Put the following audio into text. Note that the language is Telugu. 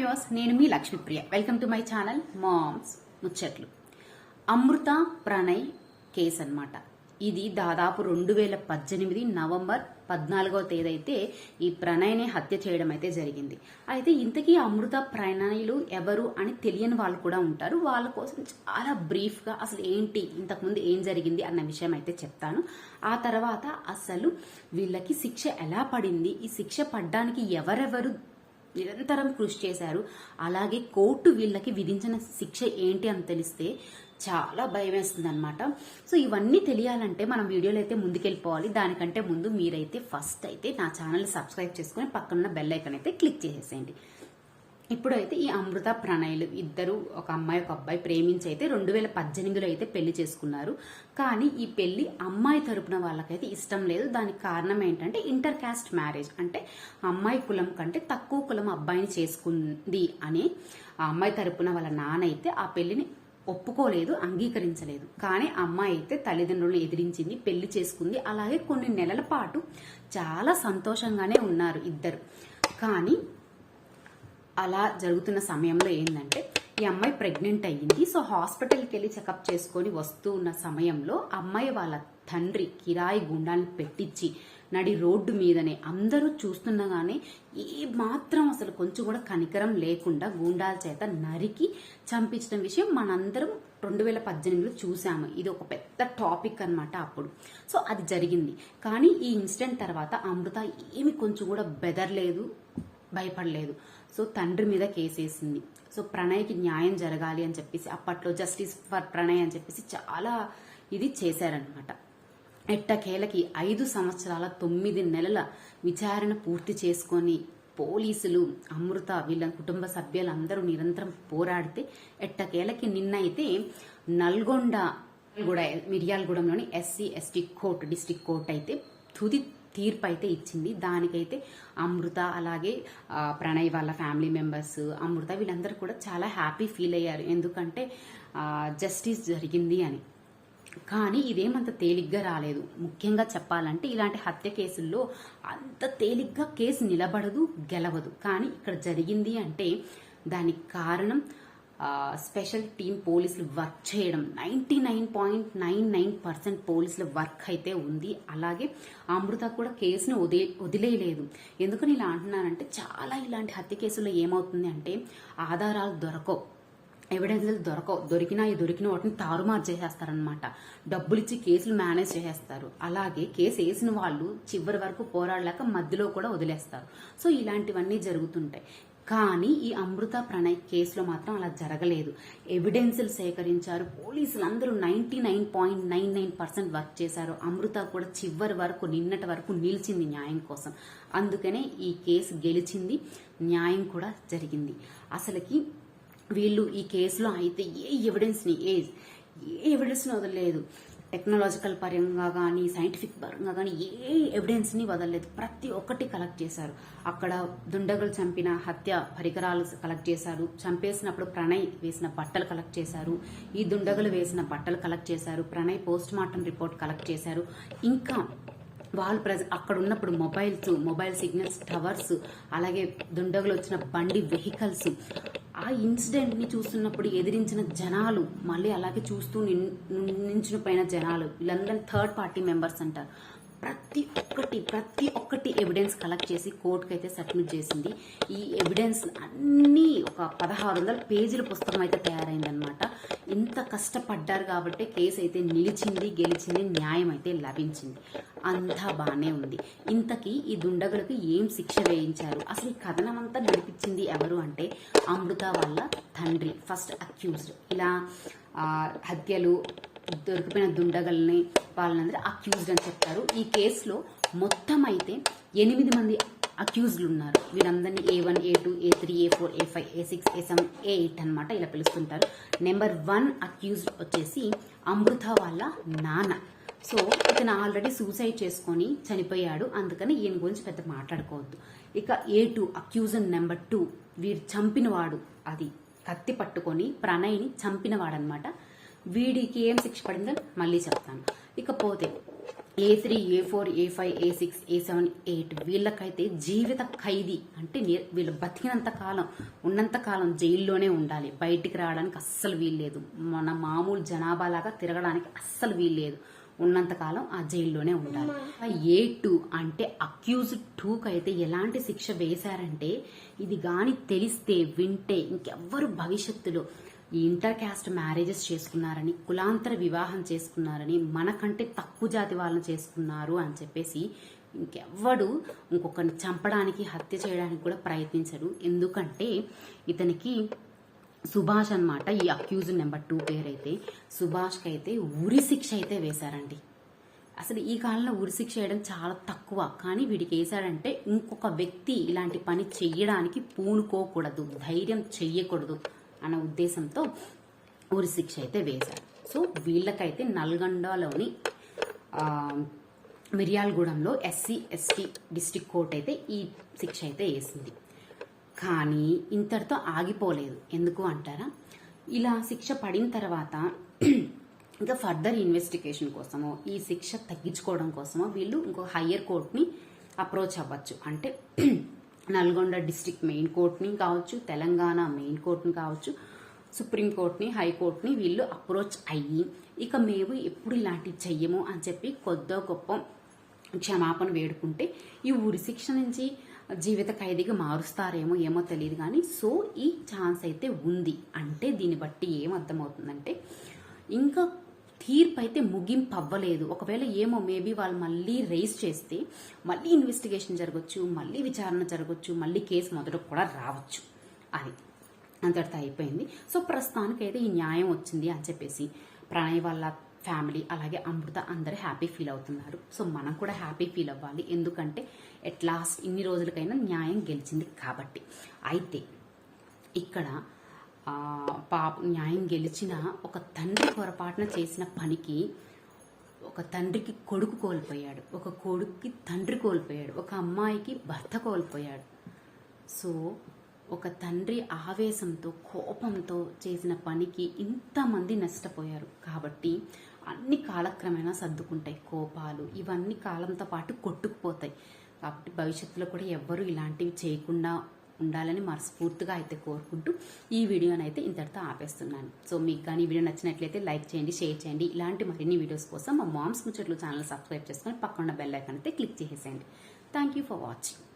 వ్యూవర్స్ నేను మీ Lakshmipriya. Welcome to my channel moms ముచ్చట్లు. అమృత ప్రణయ్ కేస్ అన్నమాట. ఇది దాదాపు రెండు వేల పద్దెనిమిది నవంబర్ పద్నాలుగో తేదీ అయితే ఈ ప్రణయ్ని హత్య చేయడం అయితే జరిగింది. అయితే ఇంతకీ అమృత ప్రణయ్లు ఎవరు అని తెలియని వాళ్ళు కూడా ఉంటారు. వాళ్ళ కోసం చాలా బ్రీఫ్గా అసలు ఏంటి ఇంతకుముందు ఏం జరిగింది అన్న విషయం అయితే చెప్తాను. ఆ తర్వాత అసలు వీళ్ళకి శిక్ష ఎలా పడింది ఈ శిక్ష పడ్డానికి ఎవరెవరు నిరంతరం కృషి చేశారు. అలాగే కోర్టు వీళ్ళకి విధించిన శిక్ష ఏంటి అని తెలిస్తే చాలా భయం వేస్తుంది అనమాట సో ఇవన్నీ తెలియాలంటే మనం వీడియోలో అయితే ముందుకెళ్ళిపోవాలి. దానికంటే ముందు మీరైతే ఫస్ట్ అయితే నా ఛానల్ సబ్స్క్రైబ్ చేసుకుని పక్కన బెల్ ఐకన్ అయితే క్లిక్ చేసేసేయండి. ఇప్పుడైతే ఈ అమృత ప్రణయులు ఇద్దరు ఒక అమ్మాయి ఒక అబ్బాయి ప్రేమించి అయితే రెండు వేల పద్దెనిమిదిలో అయితే పెళ్ళి చేసుకున్నారు. కానీ ఈ పెళ్ళి అమ్మాయి తరపున వాళ్ళకైతే ఇష్టం లేదు. దానికి కారణం ఏంటంటే ఇంటర్ కాస్ట్ మ్యారేజ్. అంటే అమ్మాయి కులం కంటే తక్కువ కులం అబ్బాయిని చేసుకుంది అని ఆ అమ్మాయి తరపున వాళ్ళ నాన్న అయితే ఆ పెళ్ళిని ఒప్పుకోలేదు అంగీకరించలేదు. కానీ అమ్మాయి అయితే తల్లిదండ్రులను ఎదిరించింది పెళ్ళి చేసుకుంది. అలాగే కొన్ని నెలల పాటు చాలా సంతోషంగానే ఉన్నారు ఇద్దరు. కానీ అలా జరుగుతున్న సమయంలో ఏంటంటే ఈ అమ్మాయి ప్రెగ్నెంట్ అయ్యింది. సో హాస్పిటల్కి వెళ్ళి చెకప్ చేసుకొని వస్తూ ఉన్న సమయంలో అమ్మాయి వాళ్ళ తండ్రి కిరాయి గుండాలను పెట్టించి నడి రోడ్డు మీదనే అందరూ చూస్తుండగానే ఏ మాత్రం అసలు కొంచెం కూడా కనికరం లేకుండా గూండాల చేత నరికి చంపించడం విషయం మనందరం రెండు వేల పద్దెనిమిదిలో చూసాము. ఇది ఒక పెద్ద టాపిక్ అన్నమాట అప్పుడు. సో అది జరిగింది. కానీ ఈ ఇన్సిడెంట్ తర్వాత అమృత ఏమి కొంచెం కూడా బెదర్లేదు. భయపడలేదు. సో తండ్రి మీద కేసేసింది. సో ప్రణయ్కి న్యాయం జరగాలి అని చెప్పేసి అప్పట్లో జస్టిస్ ఫర్ ప్రణయ్ అని చెప్పేసి చాలా ఇది చేశారనమాట ఎట్టకేలకి ఐదు సంవత్సరాల తొమ్మిది నెలల విచారణ పూర్తి చేసుకొని పోలీసులు అమృత వీళ్ళ కుటుంబ సభ్యులందరూ నిరంతరం పోరాడితే ఎట్టకేలకి నిన్నైతే Nalgonda మిర్యాలగూడెంలోని SC ST court district court అయితే తుది తీర్పు అయితే ఇచ్చింది. దానికైతే అమృత అలాగే ప్రణయ్ వాళ్ళ ఫ్యామిలీ మెంబర్స్ అమృత వీళ్ళందరూ కూడా చాలా హ్యాపీ ఫీల్ అయ్యారు. ఎందుకంటే జస్టిస్ జరిగింది అని. కానీ ఇదేమంత తేలిగ్గా రాలేదు. ముఖ్యంగా చెప్పాలంటే ఇలాంటి హత్య కేసుల్లో అంత తేలిగ్గా కేసు నిలబడదు గెలవదు. కానీ ఇక్కడ జరిగింది అంటే దానికి కారణం స్పెషల్ టీం పోలీసులు వర్క్ చేయడం. Ninety nine point nine nine percent పోలీసుల వర్క్ అయితే ఉంది. అలాగే అమృత కూడా కేసును వదిలే వదిలేయలేదు. ఎందుకని ఇలా అంటున్నానంటే చాలా ఇలాంటి హత్య కేసుల్లో ఏమవుతుంది అంటే ఆధారాలు దొరకవు. ఎవిడెన్స్లు దొరకవు. దొరికినా ఈ దొరికిన వాటిని తారుమారు చేసేస్తారనమాట డబ్బులు ఇచ్చి కేసులు మేనేజ్ చేసేస్తారు. అలాగే కేసు వేసిన వాళ్ళు చివరి వరకు పోరాడలేక మధ్యలో కూడా వదిలేస్తారు. సో ఇలాంటివన్నీ జరుగుతుంటాయి. కానీ ఈ అమృత ప్రణయ్ కేసులో మాత్రం అలా జరగలేదు. ఎవిడెన్సులు సేకరించారు. పోలీసులు అందరూ ninety nine point nine nine percent work చేశారు. అమృత కూడా చివరి వరకు నిన్నటి వరకు నిలిచింది న్యాయం కోసం. అందుకనే ఈ కేసు గెలిచింది. న్యాయం కూడా జరిగింది. అసలుకి వీళ్ళు ఈ కేసులో అయితే ఏ ఎవిడెన్స్ని ఏ ఏ ఎవిడెన్స్ని వదలలేదు. టెక్నాలజికల్ పరంగా కానీ సైంటిఫిక్ పరంగా కానీ ఏ ఎవిడెన్స్ని వదలలేదు. ప్రతి ఒక్కటి కలెక్ట్ చేశారు. అక్కడ దుండగులు చంపిన హత్య పరికరాలు కలెక్ట్ చేశారు. చంపేసినప్పుడు ప్రణయ్ వేసిన బట్టలు కలెక్ట్ చేశారు. ఈ దుండగులు వేసిన బట్టలు కలెక్ట్ చేశారు. Pranay post mortem report collect చేశారు. ఇంకా వాళ్ళు ప్రజ అక్కడ ఉన్నప్పుడు మొబైల్స్ మొబైల్ సిగ్నల్స్ టవర్స్ అలాగే దుండగులు వచ్చిన బండి వెహికల్స్ ఆ ఇన్సిడెంట్ని చూస్తున్నప్పుడు ఎదిరించిన జనాలు మళ్ళీ అలాగే చూస్తూ నిన్- నించిన పైన జనాలు లండన్ థర్డ్ పార్టీ మెంబర్స్ అంటారు ప్రతి ఒక్కటి ప్రతి ఒక్కటి ఎవిడెన్స్ కలెక్ట్ చేసి కోర్టుకి అయితే సబ్మిట్ చేసింది. ఈ ఎవిడెన్స్ అన్నీ ఒక పదహారు వందల పేజీల పుస్తకం అయితే తయారైందనమాట ఇంత కష్టపడ్డారు కాబట్టి కేసు అయితే నిలిచింది గెలిచింది న్యాయం అయితే లభించింది. అంతా బాగానే ఉంది. ఇంతకీ ఈ దుండగులకు ఏం శిక్ష వేయించారు? అసలు ఈ కథనం అంతా నడిపించింది ఎవరు అంటే అమృత వాళ్ళ తండ్రి ఫస్ట్ అక్యూజ్డ్ ఇలా హత్యలు దొరికిపోయిన దుండగల్ని వాళ్ళందరూ అక్యూజ్డ్ అని చెప్తారు. ఈ కేసులో మొత్తం అయితే ఎనిమిది మంది అక్యూజ్లు ఉన్నారు. వీరందరినీ A one A two A three A four A five A six A seven A eight అనమాట ఇలా పిలుస్తుంటారు. నెంబర్ వన్ అక్యూజ్డ్ వచ్చేసి అమృత వాళ్ళ నాన్న. సో ఇతను ఆల్రెడీ సూసైడ్ చేసుకొని చనిపోయాడు. అందుకని ఈయన గురించి పెద్ద మాట్లాడుకోవద్దు. ఇక ఏ టూ అక్యూజన్ నెంబర్ టూ వీరు చంపినవాడు అది. కత్తి పట్టుకొని ప్రణయ్ని చంపినవాడనమాట వీడికి ఏం శిక్ష పడిందో మళ్ళీ చెప్తాను. ఇకపోతే A three A four A five A six A seven eight వీళ్ళకైతే జీవిత ఖైదీ అంటే వీళ్ళు బతికినంత కాలం ఉన్నంత కాలం జైల్లోనే ఉండాలి. బయటికి రావడానికి అస్సలు వీల్లేదు మన మామూలు జనాభా లాగా తిరగడానికి అస్సలు వీల్లేదు ఉన్నంత కాలం ఆ జైల్లోనే ఉండాలి. ఏ టూ అంటే అక్యూజ్ టూకి అయితే ఎలాంటి శిక్ష వేశారంటే ఇది గాని తెలిస్తే వింటే ఇంకెవ్వరు భవిష్యత్తులో ఈ ఇంటర్ క్యాస్ట్ మ్యారేజెస్ చేసుకున్నారని కులాంతర వివాహం చేసుకున్నారని మనకంటే తక్కువ జాతి వాళ్ళని చేసుకున్నారు అని చెప్పేసి ఇంకెవ్వడు ఇంకొకరిని చంపడానికి హత్య చేయడానికి కూడా ప్రయత్నించడు. ఎందుకంటే ఇతనికి సుభాష్ అన్నమాట ఈ అక్యూజ్ నెంబర్ టూ పేరైతే. సుభాష్కి అయితే ఉరి శిక్ష అయితే వేశారండి. అసలు ఈ కాలంలో ఉరి శిక్ష వేయడం చాలా తక్కువ. కానీ వీడికి వేశాడంటే ఇంకొక వ్యక్తి ఇలాంటి పని చెయ్యడానికి పూనుకోకూడదు ధైర్యం చెయ్యకూడదు. అన్న ఉద్దేశంతో ఊరి శిక్ష అయితే వేశారు. సో వీళ్ళకైతే నల్గొండలోని మిర్యాలగూడెంలో ఎస్సీ ఎస్టీ డిస్టిక్ కోర్ట్ అయితే ఈ శిక్ష అయితే వేసింది. కానీ ఇంతటితో ఆగిపోలేదు. ఎందుకు అంటారా? ఇలా శిక్ష పడిన తర్వాత ఇంకా ఫర్దర్ ఇన్వెస్టిగేషన్ కోసమో ఈ శిక్ష తగ్గించుకోవడం కోసమో వీళ్ళు ఇంకో హయ్యర్ కోర్ట్ని అప్రోచ్ అవ్వచ్చు. అంటే నల్గొండ డిస్టిక్ మెయిన్ కోర్ట్ని కావచ్చు తెలంగాణ మెయిన్ కోర్ట్ని కావచ్చు సుప్రీంకోర్టుని హైకోర్టుని వీళ్ళు అప్రోచ్ అయ్యి ఇక మేము ఎప్పుడు ఇలాంటివి చెయ్యము అని చెప్పి కొద్దో గొప్ప క్షమాపణ వేడుకుంటే ఈ ఉరి శిక్ష నుంచి జీవిత ఖైదీగా మారుస్తారేమో ఏమో తెలియదు కానీ సో ఈ ఛాన్స్ అయితే ఉంది. అంటే దీన్ని బట్టి ఏం అర్థమవుతుందంటే ఇంకా తీర్పు అయితే ముగింపు అవ్వలేదు ఒకవేళ ఏమో మేబీ వాళ్ళు మళ్ళీ రేస్ చేస్తే మళ్ళీ ఇన్వెస్టిగేషన్ జరగచ్చు మళ్ళీ విచారణ జరగచ్చు మళ్ళీ కేసు మొదట కూడా రావచ్చు. అది అంతటితో అయిపోయింది. సో ప్రస్తుతానికి అయితే ఈ న్యాయం వచ్చింది అని చెప్పేసి ప్రణయ్ వాళ్ళ ఫ్యామిలీ అలాగే అమృత అందరూ హ్యాపీ ఫీల్ అవుతున్నారు. సో మనం కూడా హ్యాపీ ఫీల్ అవ్వాలి. ఎందుకంటే ఎట్ లాస్ట్ ఇన్ని రోజులకైనా న్యాయం గెలిచింది కాబట్టి. అయితే ఇక్కడ పాప న్యాయం గెలిచిన ఒక తండ్రి పొరపాటున చేసిన పనికి ఒక తండ్రికి కొడుకు కోల్పోయాడు. ఒక కొడుక్కి తండ్రి కోల్పోయాడు. ఒక అమ్మాయికి భర్త కోల్పోయాడు. సో ఒక తండ్రి ఆవేశంతో కోపంతో చేసిన పనికి ఇంతమంది నష్టపోయారు. కాబట్టి అన్ని కాలక్రమేణా సర్దుకుంటాయి కోపాలు. ఇవన్నీ కాలంతో పాటు కొట్టుకుపోతాయి. కాబట్టి భవిష్యత్తులో కూడా ఎవ్వరూ ఇలాంటివి చేయకుండా ఉండాలని మనస్ఫూర్తిగా అయితే కోరుకుంటూ ఈ వీడియోని అయితే ఇంతటితో ఆపేస్తున్నాను. సో మీకు కానీ వీడియో నచ్చినట్లయితే లైక్ చేయండి షేర్ చేయండి. ఇలాంటి మరిన్ని వీడియోస్ కోసం మా మామ్స్ ముచ్చట్లు ఛానల్ సబ్స్క్రైబ్ చేసుకొని పక్కన బెల్ ఐకాన్ అయితే క్లిక్ చేసేయండి. Thank you for watching.